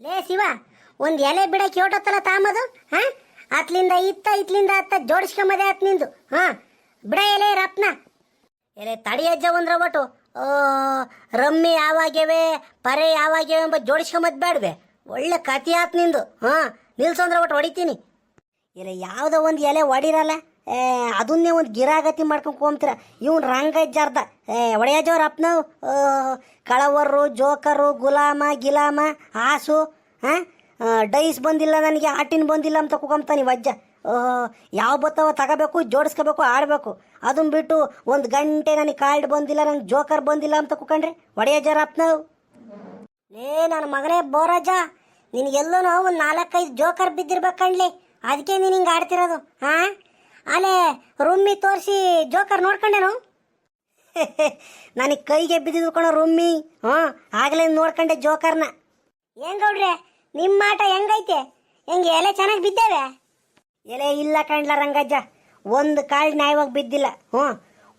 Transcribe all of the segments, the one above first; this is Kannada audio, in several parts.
ಲೇ ಶಿವ, ಒಂದ್ ಎಲೆ ಬಿಡಕ್ಕೆ ಕೇಟತ್ತಲ್ಲ ತಾಮದು? ಹಾ? ಅತ್ಲಿಂದ ಇತ್ತ, ಇತ್ಲಿಂದ ಅತ್ತ ಜೋಡಿಸ್ಕೊಂಬದೆ ಆತ್ ನಿಂದು. ಹಾ? ಬಿಡ ಎಲೆ ರತ್ನ. ಎಲೆ ತಡಿಯಜ್ಜ ಒಂದ್ರ ಒಟ್ಟು. ಓ, ರಮ್ಮಿ ಯಾವಾಗ್ಯವೆ, ಪರೆ ಯಾವಾಗ್ಯವೆ ಎಂಬ ಜೋಡಿಸ್ಕೊಂಬದ್ ಬೇಡ್ವೆ ಒಳ್ಳೆ ಕತಿ ಆತ್ ನಿಂದು. ಹಾ ನಿಲ್ಸಂದ್ರ ಒಟ್ಟು ಹೊಡಿತೀನಿ. ಎಲೆ ಯಾವುದೋ ಒಂದು ಎಲೆ ಹೊಡಿರಲ್ಲ ಅದನ್ನೇ ಒಂದು ಗಿರಾಗತಿ ಮಾಡ್ಕೊಂಡು ಹೋಗ್ತೀರ ಇವ್ನು ರಂಗಜ್ಜಾರ್ದ ಏ ಒಡೆಯಜವ್ರ ಅಪ್ನವ್ ಕಳವರ್ರು ಜೋಕರು, ಗುಲಾಮ, ಗಿಲಾಮ, ಹಾಸು ಹಾಂ ಡೈಸ್ ಬಂದಿಲ್ಲ ನನಗೆ, ಆಟಿನ ಬಂದಿಲ್ಲ ಅಂತ ಕುಕೊಂತಾನೆ ವಜ್ಜ ಯಾವ ಬತ್ತವ ತಗೋಬೇಕು, ಜೋಡಿಸ್ಕೋಬೇಕು, ಆಡಬೇಕು. ಅದನ್ನ ಬಿಟ್ಟು ಒಂದು ಗಂಟೆ ನನಗೆ ಕಾರ್ಡ್ ಬಂದಿಲ್ಲ, ನಂಗೆ ಜೋಕರ್ ಬಂದಿಲ್ಲ ಅಂತ ಕುಕೊಂಡ್ರೆ ಒಡೆಯಜರ ಅಪ್ನವ್ ಏ ನನ್ನ ಮಗನೇ ಬೋರಜ್ಜ. ನಿನಗೆಲ್ಲೋ ಒಂದು ನಾಲ್ಕೈದು ಜೋಕರ್ ಬಿದ್ದಿರ್ಬೇಕು ಕಣ್ಲಿ. ಅದಕ್ಕೆ ನೀನು ಹಿಂಗೆ ಆಡ್ತಿರೋದು ಹಾ ಅಲ್ಲೇ ರುಮ್ಮಿ ತೋರಿಸಿ ಜೋಕರ್ ನೋಡ್ಕೊಂಡೇನು ನನಗೆ ಕೈಗೆ ಬಿದ್ದಿದ್ದು ಕಣೋ ರುಮ್ಮಿ ಹ್ಞೂ, ಆಗಲೇ ನೋಡ್ಕೊಂಡೆ ಜೋಕರ್ನ ಹೆಂಗ್ ಗೌಡ್ರೆ ನಿಮ್ಮ ಆಟ ಹೆಂಗೈತೆ? ಹೆಂಗೆ ಎಲೆ ಚೆನ್ನಾಗಿ ಬಿದ್ದೇವೆ? ಎಲೆ ಇಲ್ಲ ಕಣ್ಲ ರಂಗಜ್ಜ, ಒಂದು ಕಾಳು ನ್ಯಾಯವಾಗಿ ಬಿದ್ದಿಲ್ಲ. ಹ್ಞೂ,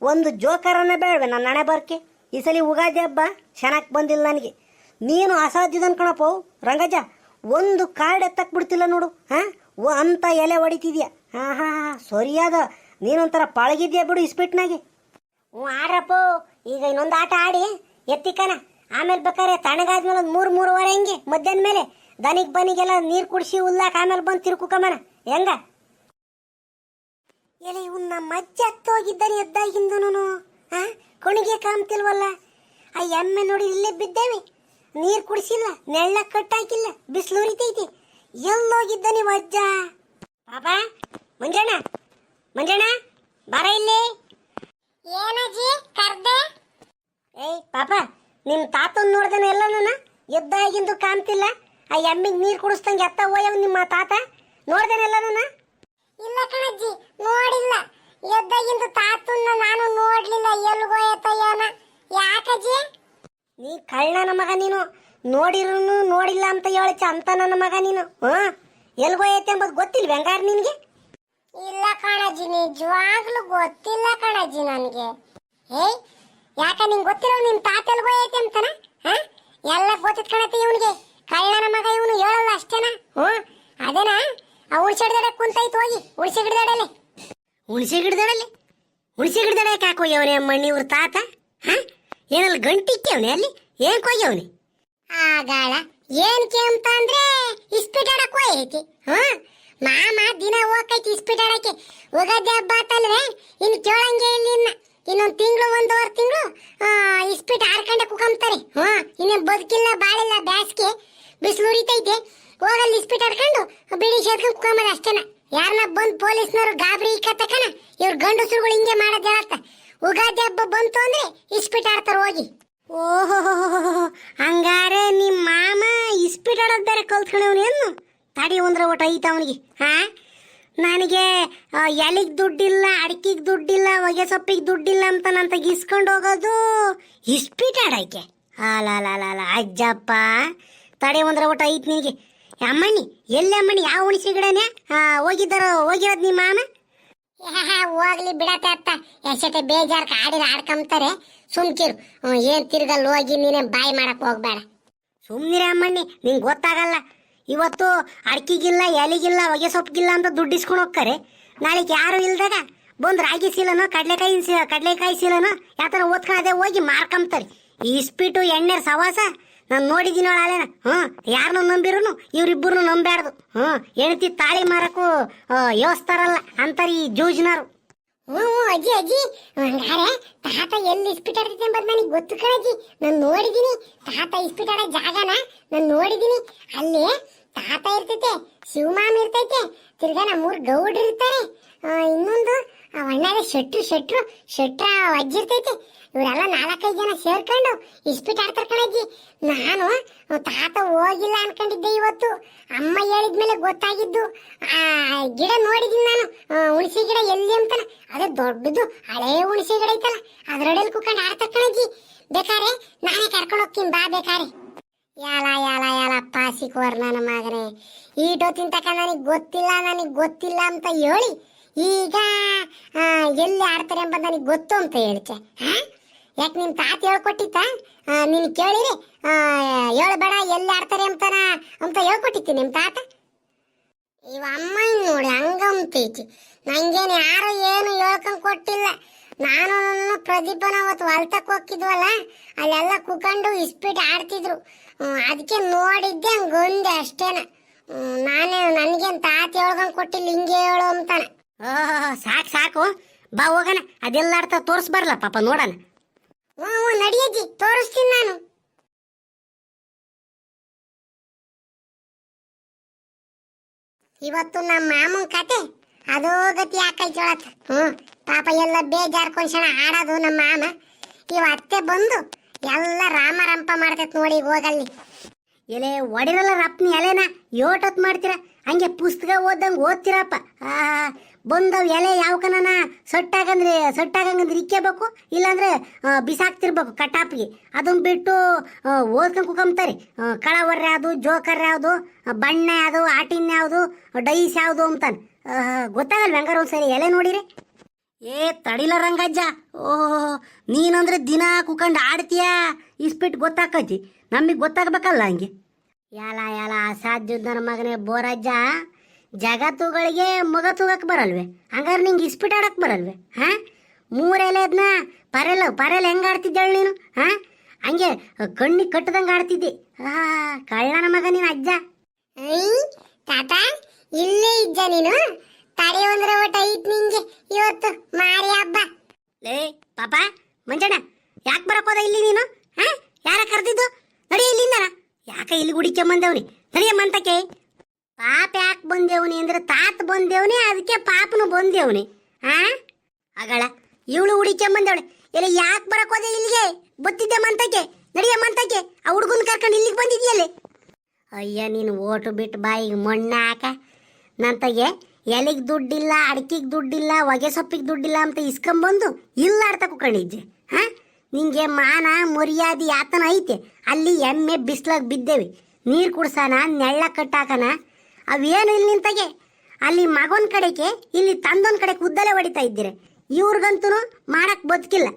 ಒಂದು ಜೋಕರನ್ನ ಬೇಡವೆ ನನ್ನ ಹಣೆ ಬರ್ಕೆ. ಈ ಸಲ ಉಗಾದಿ ಹಬ್ಬ ಚೆನ್ನಾಗಿ ಬಂದಿಲ್ಲ ನನಗೆ. ನೀನು ಅಸಾಧ್ಯದನ್ ಕಣಪ್ಪ, ರಂಗಜ್ಜ, ಒಂದು ಕಾರ್ಡ್ ಎತ್ತಕ್ಕೆ ಬಿಡ್ತಿಲ್ಲ ನೋಡು, ಹಾಂ? ಅಂತ ಎಲೆ ಹೊಡಿತಿದ್ಯಾ? ಹಾಂ ಹಾಂ ಹಾಂ ಸರಿಯಾದ. ನೀನೊಂಥರ ಪಳಗಿದ್ಯಾ ಬಿಡು ಇಸ್ಪಿಟ್ನಾಗೆ ಹ್ಞೂ, ಆಡ್ರಪ್ಪ, ಈಗ ಇನ್ನೊಂದು ಆಟ ಆಡಿ. ಎತ್ತಿಕನ ಆಮೇಲೆ ಬೇಕಾದ್ರೆ ತಣ್ಣಗಾದ್ಮೇಲೆ ಒಂದು ಮೂರು, ಮೂರುವರೆ ಹೆಂಗೆ, ಮಧ್ಯಾಹ್ನ ಮೇಲೆ. ದನಿಗೆ ಬನಿಗೆಲ್ಲ ನೀರು ಕುಡಿಸಿ ಉಲ್ಲಾಕ ಆಮೇಲೆ ಬಂದು ತಿರುಕುಕಮನ ಹೆಂಗ? ಎಲೆ ಇವ್ ನಮ್ಮ ಅಜ್ಜ ಹತ್ತೋಗಿದ್ದಾನೆ ಎದ್ದಾಗಿಂದನು ಹಾ ಕೊಣಿಗೆ ಕಾಮ್ತಿಲ್ವಲ್ಲ? ಆ ಎಮ್ಮೆ ನೋಡಿ ಇಲ್ಲೇ ಬಿದ್ದೇವೆ. ನೀರು ಕುಡಿಸಿಲ್ಲ, ನೆಳ್ಳ ಕಟ್ಟಾಕಿಲ್ಲ ಬಿಸಿಲು ಉರಿತೈತಿ ಎಲ್ಲೋಗಿದ್ದ ನೀವು ಅಜ್ಜ? ಪಾಪ ಮಂಜಣ್ಣ ಮಂಜಣ್ಣ ಬರ ಇಲ್ಲಿ. ಏನಜ್ಜಿ ಕರ್ದೆ? ಏಯ್ ಪಾಪ ನಿಮ್ ತಾತನ್ ನೋಡ್ದನ ಎಲ್ಲ ಯುದ್ಧ ಆಗಿಂದು ಕಾಣ್ತಿಲ್ಲ. ಆ ಎಮ್ಮಿಗೆ ನೀರು ಕುಡಿಸ್ದಂಗೆ ಎತ್ತ ಹೋಯವ್ ನಿಮ್ಮ ತಾತ? ನೋಡ್ದನೆಲ್ಲ ನನ್ನ? ಇಲ್ಲ ಕಣಜ್ಜಿ ನೋಡಿಲ್ಲ. ಎದ್ದಾಗಿಂದ ತಾತನ್ನ ನಾನು ನೋಡ್ಲಿಲ್ಲ. ಎಲ್ಗೋಯತಯ್ಯನ ಯಾಕಜ್ಜಿ ನೀ ಕಳ್ಳನ ಮಗ ನೀನು. ನೋಡಿರೂ ನೋಡಿಲ್ಲ ಅಂತ ಹೇಳಚ್ಚ ಅಂತ ನನ್ನ ಮಗ ನೀನು. ಹಾ ಎಲ್ಗೋಯತ್ತೆ ಎಂಬುದು ಗೊತ್ತಿಲ್ವ ಹೆಂಗಾರ ನಿನ್ಗೆ? ಇಲ್ಲ ಕಣಜ್ಜಿ ನಿಜವಾಗ್ಲೂ ಗೊತ್ತಿಲ್ಲ ಕಣಜ್ಜಿ ನನಗೆ. ಏಯ್, ಯಾಕ ನಿಂಗೆ ಗೊತ್ತಿರೋ ನಿಮ್ಮ ತಾತ ಎಲ್ಗೋಯತ್ತೆ ಅಂತಾನ? ಎಲ್ಲ ಗೊತ್ತಿದ್ ಕಣತಿ ಇವನಿಗೆ. ಕಳ್ಳನ ಮಗ ಇವನು ಹೇಳಲ್ಲ ಅಷ್ಟೇನಾ? ಹ್ಞೂ? ಅದೇನಾ? ಆ ಹುಣಸೆ ಗಿಡದಡೆ ಕುಂತೈತು ಹೋಗಿ, ಹುಣಸೆ ಗಿಡದಡಲ್ಲಿ ಹುಣಸೆ ಗಿಡದಡಲ್ಲಿ ಹುಣಸೆ ಗಿಡದಡೆ ಯಾಕೆ ಹೋಗ್ಯವನೆ ಮಣ್ಣಿ ಇವ್ರ ತಾತ? ಹಾ? ಏನಲ್ಲಿ ಗಂಟಿಕ್ಕವನೇ ಅಲ್ಲಿ? ಏನ್ ಕೊಯ್ಯವನಿ? ಆಗಾಳ, ಏನ್ ಅಂತ ಅಂದ್ರೆ ಇಸ್ಪಿಟ್ ಆಡಕ್ ಹೋಯ್ತಿ ಹಾ? ಮಾಮ ದಿನ ಹೋಗೈತಿ ಸ್ಪೀಡ್ ಆಡಕ್ಕೆ ಹಬ್ಬ ಆತಲ್ವೇ? ಇನ್ನು ಕೇಳಂಗೆ ಇಲ್ಲ ಇನ್ನ. ಇನ್ನೊಂದ್ ತಿಂಗಳು, ಒಂದೂವರೆ ತಿಂಗಳು ಇಸ್ಪಿಟ್ ಆಡ್ಕೊಂಡೆ ಕುಕಂತಾರೆ ಹಾ ಇನ್ನೇನು ಬದುಕಿಲ್ಲ, ಬಾಳಿಲ್ಲ, ಬ್ಯಾಸ್ಗೆ, ಬಿಸಿಲು ಉರಿತೈತೆ. ಹೋಗಲ್ಲಿ ಇಸ್ಪಿಟ್ ಆಡ್ಕೊಂಡು ಬಿಡಿ ಸೇರ್ಕೊಂಡು ಕುಕಂಬದ ಅಷ್ಟೇನ. ಯಾರನ್ನ ಬಂದ್ ಪೊಲೀಸ್ನವರು ಗಾಬರಿ ಇಕ್ಕತ್ತಕನ ಇವ್ರ ಗಂಡಸರುಗಳು ಹಿಂಗೆ ಮಾಡೋದು ಹೇಳತ್ತ. ಉಗಾದಿ ಹಬ್ಬ ಬಂತು ಅಂದ್ರೆ ಇಸ್ಪಿಟ್ ಆಡ್ತಾರ ಹೋಗಿ. ಓಹೋ ಹಂಗಾರೆ ನಿಮ್ಮ ಮಾಮ ಇಸ್ಪೀಟ್ ಆಡೋದು ಬೇರೆ ಕಲ್ತ್ಕೊಂಡವನೇನು ತಡಿ ಒಂದ್ರ ಒಟ್ಟು ಐತ ಅವನಿಗೆ, ಹಾ? ನನಗೆ ಎಲಿಗೆ ದುಡ್ಡಿಲ್ಲ, ಅಡಿಕೆಗೆ ದುಡ್ಡಿಲ್ಲ ಹೊಗೆ ಸೊಪ್ಪಿಗೆ ದುಡ್ಡಿಲ್ಲ ಅಂತ ನಂತ ಇಸ್ಕೊಂಡು ಹೋಗೋದು ಇಸ್ಪಿಟ್ ಆಡಕ್ಕೆ ಅಲ್ಲ ಅಜ್ಜಪ್ಪ. ತಡೆ ಒಂದ್ರ ಊಟ ಐತ್ ನಿನಗೆ. ಅಮ್ಮಣ್ಣಿ, ಎಲ್ಲಿ ಅಮ್ಮಣ್ಣಿ? ಯಾವ ಹುಣಸಿ ಗಿಡನೆ? ಹೋಗಿದ್ದಾರ, ಹೋಗಿರೋದು ನಿಮ್ಮ ಮಾಮ? ಹೋಗ್ಲಿ ಬಿಡತ್ತೆ ಅತ್ತ. ಎಷ್ಟೇ ಬೇಜಾರ್ ಆಡಿದ ಆಡ್ಕೊಂತಾರೆ ಸುಮ್ಕಿರು ಏನ್ ತಿರ್ಗಲ್ ಹೋಗಿ ನೀನೇ ಬಾಯಿ ಮಾಡಕ್ ಹೋಗ್ಬೇಡ. ಸುಮ್ನಿರ ಅಮ್ಮಣ್ಣಿ, ನಿಂಗೆ ಗೊತ್ತಾಗಲ್ಲ. ಇವತ್ತು ಅಡಿಕೆಗಿಲ್ಲ ಎಲೆಗಿಲ್ಲ ಹೊಗೆ ಸೊಪ್ಪಿಗಿಲ್ಲ ಅಂತ ದುಡ್ಡು ಇಸ್ಕೊಂಡು ಹೋಗ್ತಾರೆ. ನಾಳೆಗೆ ಯಾರು ಇಲ್ದಾಗ ಬಂದು ರಾಗಿ ಸೀಲನೋ ಕಡಲೆಕಾಯಿ ಸೀ ಕಡ್ಲೆಕಾಯಿ ಸೀಲನೋ ಯಾವ ಥರ ಹೋಗಿ ಮಾರ್ಕೊಂಬ್ತಾರೆ. ಈ ಇಸ್ಪಿಟು ಎಣ್ಣೆ ಸವಾಸ ನಾನು ನೋಡಿದ್ದೀನಿ ಅಲ್ಲೇನ ಹ್ಞೂ ಯಾರನ್ನ ನಂಬಿರೋನು ಇವರಿಬ್ಬರನ್ನು ನಂಬ್ಯಾರ್ದು. ಹ್ಞೂ ಹೆಣ್ತಿ ತಾಳಿ ಮಾರಕ್ಕೂ ಯೋಸ್ತಾರಲ್ಲ ಅಂತಾರೆ ಈ ಜೂಜ್ನರು ಹ್ಞೂ, ಅಜ್ಜಿ ಅಜ್ಜಿ. ಹಂಗಾರೆ ತಾತ ಎಲ್ಲಿ ಇಸ್ಪಿಟ್ ಆಡ್ತೈತೆ ಎಂಬುದು ನನಗೆ ಗೊತ್ತು ಕಣಜ್ಜಿ. ನಾನು ನೋಡಿದ್ದೀನಿ ತಾತ ಇಸ್ಪಿಟ್ ಆಡೋ ಜಾಗನ ನಾನು ನೋಡಿದ್ದೀನಿ ಅಲ್ಲಿ ತಾತ ಇರ್ತೈತೆ ಶಿವಮಾಮ ಇರ್ತೈತೆ, ತಿರ್ಗಾ ನಮ್ಮೂರ್ ಗೌಡ್ರು ಇರ್ತಾರೆ. ಇನ್ನೊಂದು, ಆ ಶೆಟ್ರು ಶೆಟ್ರು, ಶೆಟ್ರ ಅಜ್ಜಿ ಇರ್ತೈತೆ, ಇವರೆಲ್ಲ ನಾಲ್ಕೈದು ಜನ ಸೇರ್ಕೊಂಡು ಇಸ್ಪಿಟ್ ಆಡ್ತಾರೆ ಕಣಜ್ಜಿ. ನಾನು ತಾತ ಹೋಗಿಲ್ಲ ಅನ್ಕೊಂಡಿದ್ದೆ ಇವತ್ತು. ಅಮ್ಮ ಹೇಳಿದ್ಮೇಲೆ ಗೊತ್ತಾಗಿದ್ದು, ಆ, ಗಿಡ ನೋಡಿದ್ದೀನಿ ನಾನು ಹುಣಸೆ ಗಿಡ ಎಲ್ಲಿ ಅಂತಾನೆ. ಅದೇ ದೊಡ್ಡದು, ಹಳೇ ಹುಣಸೆ ಗಿಡ ಐತಲ್ಲ ಅದ್ರೊಡಲ್ ಕುಕೊಂಡು ಆಡ್ತಾರೆ ಕಣಜ್ಜಿ. ಬೇಕಾರೆ ನಾನೇ ಕರ್ಕೊಂಡು ಹೋಗ್ತೀನಿ, ಬಾ ಬೇಕಾರೆ ಯಾಲ ಯಾಲ ಯಾಲ ಸಿಕ್ಕೋರ್ ನನ್ನ ಮಗನೇ. ಈಟೋ ತಕ ನನಗೆ ಗೊತ್ತಿಲ್ಲ ನನಗೆ ಗೊತ್ತಿಲ್ಲ ಅಂತ ಹೇಳಿ ಈಗ ಎಲ್ಲಿ ಆಡ್ತಾರೆ ಎಂಬ ನನಗೆ ಗೊತ್ತು ಅಂತ ಹೇಳ್ತೆ ಯಾಕೆ ನಿಮ್ಮ ತಾತ ಹೇಳ್ಕೊಟ್ಟಿತ್ತ? ನೀನು ಕೇಳಿರಿ. ಹೇಳ್ಬೇಡ, ಎಲ್ಲಿ ಆಡ್ತಾರೆ ಅಂತಾನ ಅಂತ ಹೇಳ್ಕೊಟ್ಟಿತ್ತು ನಿಮ್ಮ ತಾತ. ಇವ ಅಮ್ಮ ನೋಡಿ ಹಂಗಂತೈತಿ ನಂಗೇನು ಯಾರು ಏನು ಹೇಳ್ಕೊಂಡ್ ಕೊಟ್ಟಿಲ್ಲ. ನಾನು ಪ್ರದೀಪನ ಅವತ್ತು ಹೊಲ್ತಕ್ ಹೋಗಿದ್ವಲ್ಲ ಅಲ್ಲೆಲ್ಲ ಕುಕೊಂಡು ಇಸ್ಪೀಟ್ ಆಡ್ತಿದ್ರು. ಅದಕ್ಕೆ ನೋಡಿದ್ದೆ ಹಂಗೊಂದೆ ಅಷ್ಟೇನ. ನಾನೇ ನನಗೇನು ತಾತ ಹೇಳ್ಕೊಂಡು ಕೊಟ್ಟಿಲ್ಲ ಹಿಂಗೆ ಹೇಳು ಅಂತಾನೆ. ಸಾಕು ಸಾಕು. ಬಾ ಹೋಗಣ. ಅದೆಲ್ಲ ಆಡ್ತಾ ತೋರಿಸ್ಬಾರಲ್ಲ ಪಾಪ ನೋಡೋಣ. ಹ್ಞೂ ಹ್ಞೂ ನಡಿಯಜ್ಜಿ ತೋರಿಸ್ತೀನಿ ನಾನು. ಇವತ್ತು ನಮ್ಮ ಮಾಮನ್ ಕತೆ ಅದೋ ಗತಿ ಆಕೈತಿ ಒಳತ್ತ ಹ್ಞೂ ಪಾಪ ಎಲ್ಲ ಬೇಜಾರ್ಕೊಂಡ್ಸಣ ಆಡೋದು ನಮ್ಮ ಮಾಮ. ಇವ ಅತ್ತೆ ಬಂದು ಎಲ್ಲ ರಾಮ ರಂಪ ಮಾಡ್ತೈತ್ ನೋಡಿ ಹೋಗಲ್ಲಿ. ಎಲೆ ಒಡಿರಲ್ಲ ರಪ್ನಿ ಎಲೆನ ಯೋಟತ್ ಮಾಡ್ತೀರ? ಹಂಗೆ ಪುಸ್ತಕ ಓದಂಗೆ ಓದ್ತೀರಪ್ಪ. ಆ, ಬಂದವ್ ಎಲೆ ಯಾವ ಸೊಟ್ಟಾಗಂದ್ರೆ, ಸೊಟ್ಟಾಗಂಗಂದ್ರೆ ಇಕ್ಕೇಬೇಕು ಇಲ್ಲಾಂದ್ರೆ ಬಿಸಾಕ್ತಿರ್ಬೇಕು ಕಟಾಪ್ಗೆ. ಅದನ್ನ ಬಿಟ್ಟು ಓದ್ಕೊಂಡು ಓದ್ಕೊಂಡ್ ಕುಕೊಂತಾರೆ ಕಳವರ್ ಯಾವುದು ಜೋಕರ್ ಯಾವುದು, ಬಣ್ಣ ಯಾವುದು, ಆಟಿನ್ ಯಾವುದು, ಡೈಸ್ ಯಾವುದು ಅಂತಾನೆ. ಗೊತ್ತಾಗಲ್ಲ ಹಂಗಾರ ಒಂದ್ಸರಿ ಎಲೆ ನೋಡಿರಿ. ಏ, ತಡಿಲ ರಂಗಜ್ಜ. ಓಹೋ, ನೀನಂದ್ರೆ ದಿನ ಕುಕಂಡು ಆಡ್ತೀಯಾ? ಇಸ್ಬಿಟ್ಟು ಗೊತ್ತಾಕೈತಿ ನಮಗೆ ಗೊತ್ತಾಗ್ಬೇಕಲ್ಲ ಹಂಗೆ. ಯಾಲ ಯಾಲ, ಅಸಾಧ್ಯ ನನ್ನ ಮಗನೇ ಬೋರಜ್ಜ. ಜಗತ್ತುಗಳಿಗೆ ಮಗ ತೂಗಕ್ಕೆ ಬರಲ್ವೇ. ಹಂಗಾರೆ ನಿಂಗೆ ಇಸ್ಪಿಟ್ ಆಡಕ್ಕೆ ಬರಲ್ವೇ, ಹಾ? ಮೂರೆಲೆ ಅದನ್ನ ಪರೆಲ್ಲ ಪರೆಲ್ಲ ಹೆಂಗೆ ಆಡ್ತಿದ್ದಾಳೆ ನೀನು, ಹಾ? ಹಂಗೆ ಕಣ್ಣಿಗೆ ಕಟ್ಟದಂಗೆ ಆಡ್ತಿದ್ದೆ. ಆ, ಕಳ್ಳನ ಮಗ ನೀನು ಅಜ್ಜ. ತಾತ ಇಲ್ಲೇ ಇದ್ದ ನೀನು. ತಡೆ ಒಂದ್ರ ಒಟ್ಟ ಐತ್ ನಿಂಗೆ. ಇವತ್ತು ಮಾರಿ ಹಬ್ಬ. ಲೇ, ಪಾಪ, ಮಂಜಣ್ಣ, ಯಾಕೆ ಬರಕೋದ ಇಲ್ಲಿ ನೀನು? ಹಾ? ಯಾರ ಕರೆದಿದ್ದು? ನಡಿ ಇಲ್ಲಿಂದ ಯಾಕ ಇಲ್ಲಿ ಗುಡಿಕೆ ಬಂದೇವ್ನಿ ನಡಿಯ ಮಂತಕ್ಕೆ ಪಾಪ ಯಾಕೆ ಬಂದೇವ್ನಿ ಅಂದ್ರೆ ತಾತ ಬಂದೇವ್ನಿ, ಅದಕ್ಕೆ ಪಾಪನು ಬಂದೇವ್ನಿ. ಹಾ ಅಗಳ, ಇವಳು ಹುಡಿಕೊಂಬಂದವಳೆ ಎಲ್ಲ ಯಾಕೆ ಬರಕೋದ ಇಲ್ಲಿಗೆ? ಬತ್ತಿದ್ದೆ ಮಂತಕ್ಕೆ ನಡಿಯ ಮಂತಕ್ಕೆ ಆ ಹುಡುಗನ್ ಕರ್ಕೊಂಡು ಇಲ್ಲಿಗೆ ಬಂದಿದ್ಯಲ್ಲೇ? ಅಯ್ಯ, ನೀನು ಓಟು ಬಿಟ್ಟು ಬಾಯಿಗೆ ಮಣ್ಣ ಹಾಕ. ನಂತಗೆ ಎಲೆಗೆ ದುಡ್ಡಿಲ್ಲ, ಅಡಿಕೆಗೆ ದುಡ್ಡಿಲ್ಲ, ಹೊಗೆ ಸೊಪ್ಪಿಗೆ ದುಡ್ಡಿಲ್ಲ ಅಂತ ಇಸ್ಕೊಂಬಂದು ಇಲ್ಲ ಆಡ್ತಾ ಕುಕೊಂಡಿದ್ದೆ ಹಾ? ನಿಂಗೆ ಮಾನ, ಮರ್ಯಾದೆ ಯಾತನ ಐತೆ. ಅಲ್ಲಿ ಎಮ್ಮೆ ಬಿಸ್ಲಾಗ ಬಿದ್ದೇವಿ. ನೀರು ಕುಡ್ಸಾನ ನೆಳ್ಳ ಕಟ್ಟಾಕನ ಅವೇನು ಇಲ್ಲಿ ನಿಂತಗೆ? ಅಲ್ಲಿ ಮಗನ ಕಡೆಗೆ, ಇಲ್ಲಿ ತಂದೊನ್ ಕಡೆಗೆ ಉದ್ದಲೆ ಹೊಡಿತಾ ಇದ್ದೀರಿ. ಇವ್ರಿಗಂತೂ ಮಾಡಕ್ ಬದುಕಿಲ್ಲ.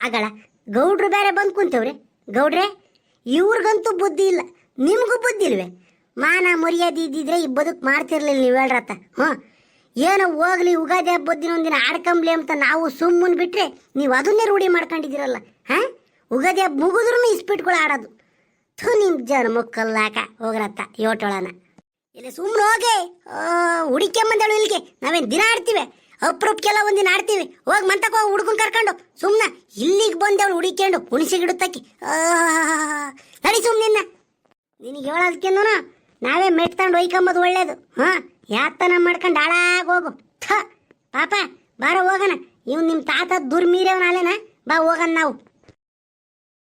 ಅಗಳ ಗೌಡ್ರು ಬೇರೆ ಬಂದು ಕುಂತೇವ್ರಿ. ಗೌಡ್ರೆ, ಇವ್ರಿಗಂತೂ ಬುದ್ಧಿ ಇಲ್ಲ. ನಿಮಗೂ ಬುದ್ಧಿ ಇಲ್ವೇ? ಮಾನ ಮರ್ಯಾದೆ ಇದ್ದಿದ್ರೆ ಈ ಬದುಕು ಮಾಡ್ತಿರ್ಲಿಲ್ಲ ನೀವು ಹೇಳ್ರತ್ತ. ಹ್ಞೂ ಏನೋ ಹೋಗ್ಲಿ, ಉಗಾದಿ ಹಬ್ಬದ ದಿನ ಒಂದಿನ ಆಡ್ಕಂಬ್ಲಿ ಅಂತ ನಾವು ಸುಮ್ಮನೆ ಬಿಟ್ಟರೆ ನೀವು ಅದನ್ನೇ ರೂಢಿ ಮಾಡ್ಕೊಂಡಿದ್ದೀರಲ್ಲ. ಹಾಂ? ಉಗಾದಿ ಹಬ್ಬ ಮುಗಿದ್ರೂ ಇಸ್ಪಿಟ್ಗಳು ಆಡೋದು. ಥು, ನಿಮ್ ಜನ ಮುಕ್ಕಲ್ಲಾಕ ಹೋಗ್ರತ್ತ ಯೋಟೊಳನ. ಇಲ್ಲಿ ಸುಮ್ಮನೆ ಹೋಗಿ ಹುಡಿಕೊಂಬಂದಳು ಇಲ್ಲಿಗೆ. ನಾವೇನು ದಿನ ಆಡ್ತೀವಿ? ಅಪ್ರೂಪಕ್ಕೆಲ್ಲ ಒಂದಿನ ಆಡ್ತೀವಿ. ಹೋಗಿ ಮಂತಕ್ಕೆ ಹೋಗಿ ಹುಡುಗನ್ ಕರ್ಕೊಂಡು. ಸುಮ್ಮನೆ ಇಲ್ಲಿಗೆ ಬಂದವಳು ಹುಡಿಕೊಂಡು ಹುಣಸಿಗಿಡುತ್ತಕ್ಕೆ ನಡಿ ಸುಮ್ಮನಿನ್ನ ನಿನಗೆ ಹೇಳೋದಕ್ಕೇನು. ನಾವೇ ಮೆಟ್ಕೊಂಡು ಒಯ್ಕೊಂಬೋದು ಒಳ್ಳೇದು. ಹಾ, ಯಾತನ ಮಾಡ್ಕೊಂಡು ಹಾಳಾಗಿ ಹೋಗು. ಥ, ಪಾಪ, ಬಾರ ಹೋಗೋಣ. ನಿಮ್ಮ ತಾತ ದುರ್ಮೀರವನ ಅಲ್ಲೇನ? ಬಾ ಹೋಗೋಣ ನಾವು.